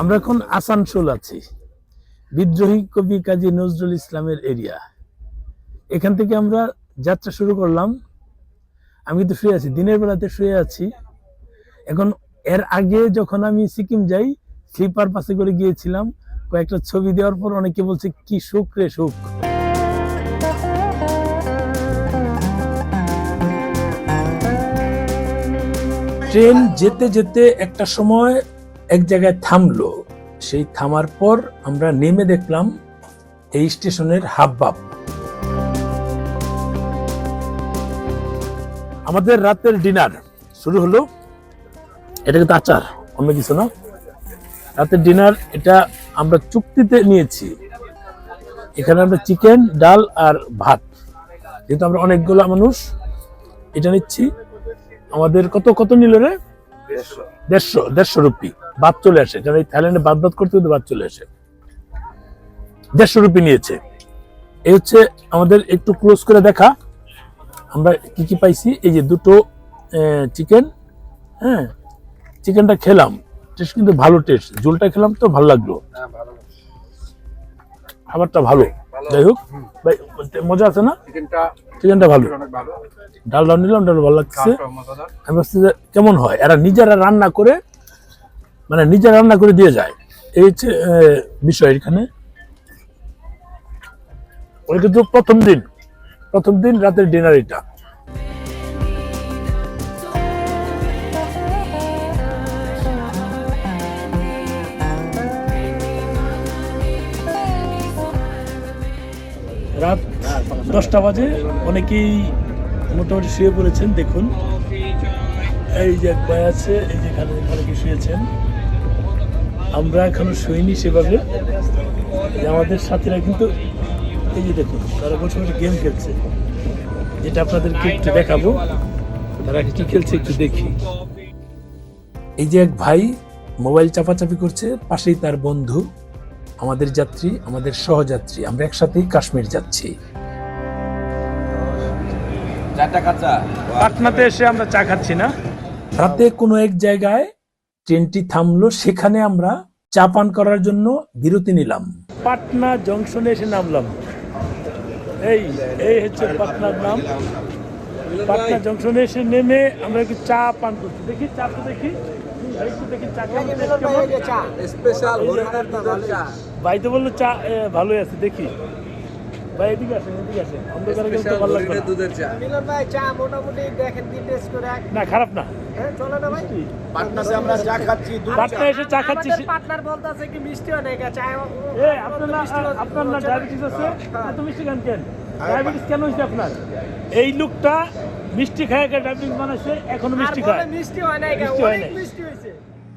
আমরা এখন আসানসোল আছি। বিদ্রোহী কবি কাজী নজরুল ইসলামের এরিয়া। এখান থেকে আমরা যাত্রা শুরু করলাম। আমি কিন্তু শুয়ে আছি, দিনের বেলাতে শুয়ে আছি। এখন এর আগে যখন আমি সিকিম যাই, স্লিপার পাসে করে গিয়েছিলাম। কয়েকটা ছবি দেওয়ার পর অনেকে বলছে, কি সুখ রে সুখ। ট্রেন যেতে যেতে একটা সময় এক জায়গায় থামলো। সেই থামার পর আমরা নেমে দেখলাম এই স্টেশনের হাবভাব। আমাদের রাতের ডিনার শুরু হলো। এটা কিন্তু আচার অন্য কিছু না। রাতের ডিনার এটা আমরা চুক্তিতে নিয়েছি। এখানে আমরা চিকেন ডাল আর ভাত। যেহেতু আমরা অনেকগুলো মানুষ এটা নিচ্ছি। আমাদের কত কত নিল রে? দেড়শো। দেড়শো রুপি। বাদ চলে আসে। কারণ এই থাইল্যান্ডে বাদ বাদ করতে করতে বাদ চলে আসে। দেড়শো রুপি নিয়েছে। এই হচ্ছে আমাদের একটু ক্লোজ করে দেখা। আমরা কি কি পাইছি? এই যে দুটো চিকেন হ্যাঁ? চিকেনটা খেলাম। টেস্ট কিন্তু ভালো টেস্ট ঝোলটা খেলাম তো ভালো লাগল। খাবারটা ভালো। যাই হোক ভাই মজা আছে না? চিকেনটা ভালো। ডাল ডাল নিলাম ডাল ভালো লাগছে। আমি ভাবছি যে কেমন হয়? এরা নিজেরা রান্না করে মানে নিজে রান্না করে দিয়ে যায়। এই হচ্ছে বিষয় এখানে। ওই কিন্তু প্রথম দিন। প্রথম দিন রাতের ডিনার এটা। রাত দশটা বাজে। অনেকেই মোটামুটি শুয়ে পড়েছেন, দেখুন। এই যে আছে, এই যে এখানে অনেকে শুয়েছেন। আমরা এখনও শুইনি সেভাবে। আমাদের সাথীরা কিন্তু এই যে দেখুন তারা বসে বসে গেম খেলছে। যেটা আপনাদেরকে একটু দেখাবো। তারা কি খেলছে একটু দেখি। এই যে এক ভাই মোবাইল চাপাচাপি করছে পাশেই তার বন্ধু আমাদের যাত্রী আমাদের সহযাত্রী। আমরা একসাথেই কাশ্মীর যাচ্ছি। পাটনাতে এসে আমরা চা খাচ্ছি না? রাতে কোনো এক জায়গায় ট্রেনটি থামলো সেখানে আমরা চা পান করার জন্য বিরতি নিলাম। পাটনা জংশনে এসে নামলাম। এই এই হচ্ছে পাটনার নাম। পাটনা জংশনে এসে নেমে আমরা একটু চা পান করছি। দেখি চা তো দেখি ভাই তো বলল চা ভালোই আছে দেখি। ভাই এদিকে আসেন এদিকে আসেন। অন্ধকারে কিন্তু ভালো লাগবে না। দুধের চা। মিলন ভাই চা মোটামুটি দেখেন কি টেস্ট করে। এক- না খারাপ না। পাটনাতে আমরা চা খাচ্ছি পাটনা এসে চা খাচ্ছি আমাদের বলতে আছে কি মিষ্টি হয় এ আপনার না আপনার না ডায়াবেটিস আছে? এত মিষ্টি খান কেন? ডায়াবেটিস কেন আপনার? এই লোকটা মিষ্টি খায় ডায়াবেটিস বানাইছে এখনও মিষ্টি খায়। মিষ্টি হয় না মিষ্টি হয়। মিষ্টি হয়েছে।